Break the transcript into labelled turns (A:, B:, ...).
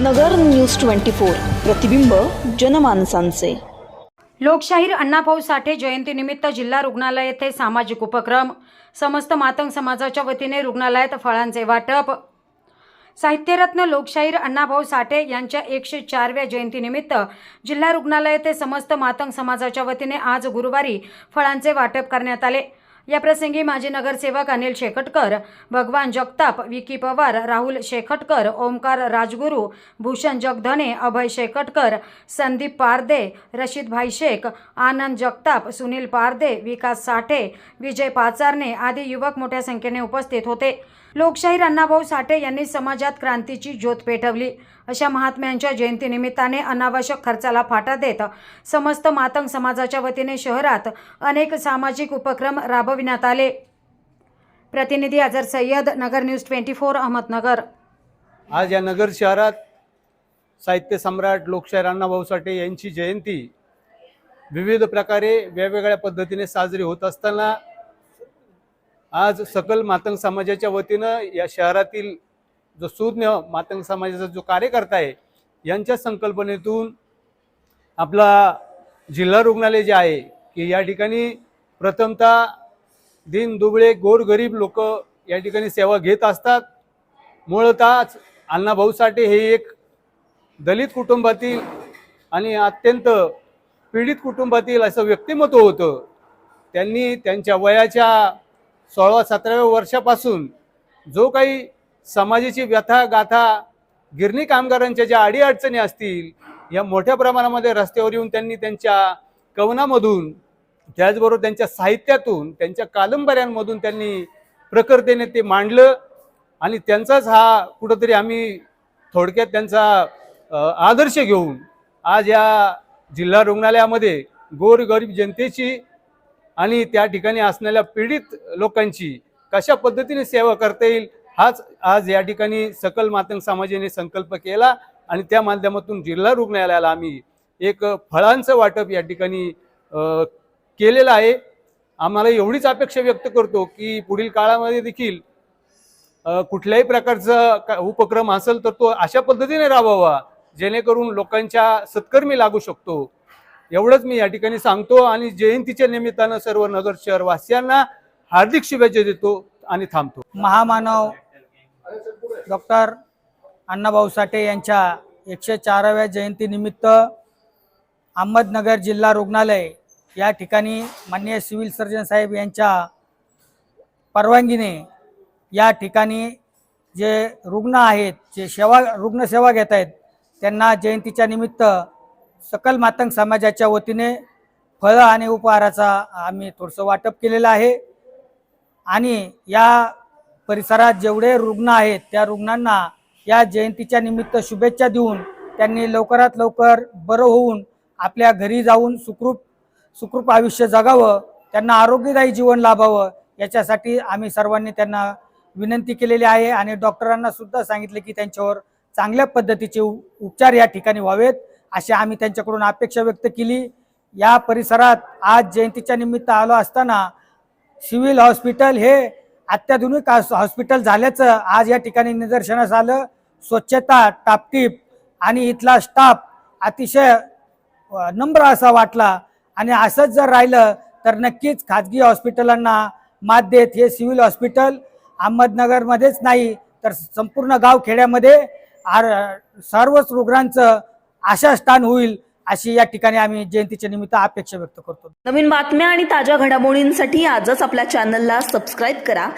A: नगर news twenty four. प्रतिबिंब जनमानसांचे.
B: लोकशाहीर अण्णाभाऊ साठे जयंतीनिमित्त जिल्हा रुग्णालय येथे सामाजिक उपक्रम. समस्त मातंग समाजाच्या वतीने रुग्णालयात फळांचे वाटप. साहित्यरत्न लोकशाहीर अण्णाभाऊ साठे यांच्या एकशे चारव्या जयंतीनिमित्त जिल्हा रुग्णालय येथे समस्त मातंग समाजाच्या वतीने आज गुरुवारी फळांचे वाटप करण्यात आले. याप्रसंगी माजी नगरसेवक अनिल शेखटकर भगवान जगताप विकी पवार राहुल शेखटकर ओमकार राजगुरू भूषण जगधने अभय शेखटकर संदीप पारदे रशीद भाई शेख आनंद जगताप सुनील पारदे विकास साठे विजय पाचारणे आदी युवक मोठ्या संख्येने उपस्थित होते. लोकशाहीर अण्णाभाऊ साठे यांनी समाजात क्रांतीची ज्योत पेटवली. अशा महात्म्यांच्या जयंतीनिमित्ताने अनावश्यक खर्चाला फाटा देत समस्त मातंग समाजाच्या वतीने शहरात अनेक सामाजिक उपक्रम राबविण्यात आले. प्रतिनिधी Azhar Sayyad Nagar news twenty four Ahmednagar.
C: आज या नगर शहरात साहित्य सम्राट लोकशाहीर अण्णाभाऊ साठे यांची जयंती विविध प्रकारे वेगवेगळ्या पद्धतीने साजरी होत असताना आज सकल मातंग समाजाच्या वतीनं या शहरातील जो सुज्ञ मातंग समाजाचा जो कार्यकर्ता आहे यांच्या संकल्पनेतून आपला जिल्हा रुग्णालय जे आहे की या ठिकाणी प्रथमतः दिन दुबळे गोरगरीब लोक या ठिकाणी सेवा घेत असतात. मुळतःच अण्णाभाऊ साठे हे एक दलित कुटुंबातील आणि अत्यंत पीडित कुटुंबातील असं व्यक्तिमत्व होतं. त्यांनी त्यांच्या वयाच्या सोळाव्या सतराव्या वर्षापासून जो काही समाजाची व्यथा गाथा गिरणी कामगारांच्या ज्या अडीअडचणी असतील या मोठ्या प्रमाणामध्ये रस्त्यावर येऊन त्यांनी त्यांच्या कवनामधून त्याचबरोबर त्यांच्या साहित्यातून त्यांच्या कादंबऱ्यांमधून त्यांनी प्रकृतीने ते मांडलं. आणि त्यांचाच हा कुठंतरी आम्ही थोडक्यात त्यांचा आदर्श घेऊन आज या जिल्हा रुग्णालयामध्ये गोरगरीब जनतेची आणि त्या ठिकाणी असणाऱ्या पीडित लोकांची कशा पद्धतीने सेवा करता येईल हाच आज या ठिकाणी सकल मातंग समाजाने संकल्प केला आणि त्या माध्यमातून जिल्हा रुग्णालयाला आम्ही एक फळांचं वाटप या ठिकाणी केलेलं आहे. आम्हाला एवढीच अपेक्षा व्यक्त करतो की पुढील काळामध्ये देखील कुठल्याही प्रकारचा का- उपक्रम असेल तर तो अशा पद्धतीने राबवावा जेणेकरून लोकांच्या सत्कर्मी लागू शकतो. एवढंच मी या ठिकाणी सांगतो आणि जयंतीच्या निमित्तानं सर्व नगर शहरवासियांना हार्दिक शुभेच्छा देतो आणि थांबतो.
D: महामानव डॉक्टर अण्णाभाऊ साठे यांच्या एकशे चाराव्या जयंतीनिमित्त अहमदनगर जिल्हा रुग्णालय या ठिकाणी माननीय सिव्हिल सर्जन साहेब यांच्या परवानगीने या ठिकाणी जे रुग्ण आहेत जे सेवा रुग्णसेवा घेत आहेत त्यांना जयंतीच्या निमित्त सकल मातंग समाजाच्या वतीने फळं आणि उपहाराचा आम्ही थोडंसं वाटप केलेलं आहे. आणि या परिसरात जेवढे रुग्ण आहेत त्या रुग्णांना या जयंतीच्या निमित्त शुभेच्छा देऊन त्यांनी लवकरात लवकर बरं होऊन आपल्या घरी जाऊन सुखरूप सुखरूप आयुष्य जगावं त्यांना आरोग्यदायी जीवन लाभावं याच्यासाठी आम्ही सर्वांनी त्यांना विनंती केलेली आहे. आणि डॉक्टरांना सुद्धा सांगितले की त्यांच्यावर चांगल्या पद्धतीचे उपचार या ठिकाणी व्हावेत. अशी आम्ही त्यांच्याकडून अपेक्षा व्यक्त केली. या परिसरात आज जयंतीच्या निमित्त आलो असताना सिव्हिल हॉस्पिटल हे अत्याधुनिक हॉस्पिटल झाल्याचं आज या ठिकाणी निदर्शनास आलं. स्वच्छता टापटीप आणि इथला स्टाफ अतिशय नम्र असा वाटला. आणि असंच जर राहिलं तर नक्कीच खाजगी हॉस्पिटलांना मात देत हे सिव्हिल हॉस्पिटल अहमदनगरमध्येच नाही तर संपूर्ण गाव खेड्यामध्ये आर सर्वच रुग्णांचं आशास्थान होईल अशी या ठिकाणी आम्ही जयंतीच्या निमित्त अपेक्षा व्यक्त करतो.
A: नवीन बातम्या आणि ताज्या घडामोडींसाठी आजच आपल्या चॅनलला सबस्क्राईब करा.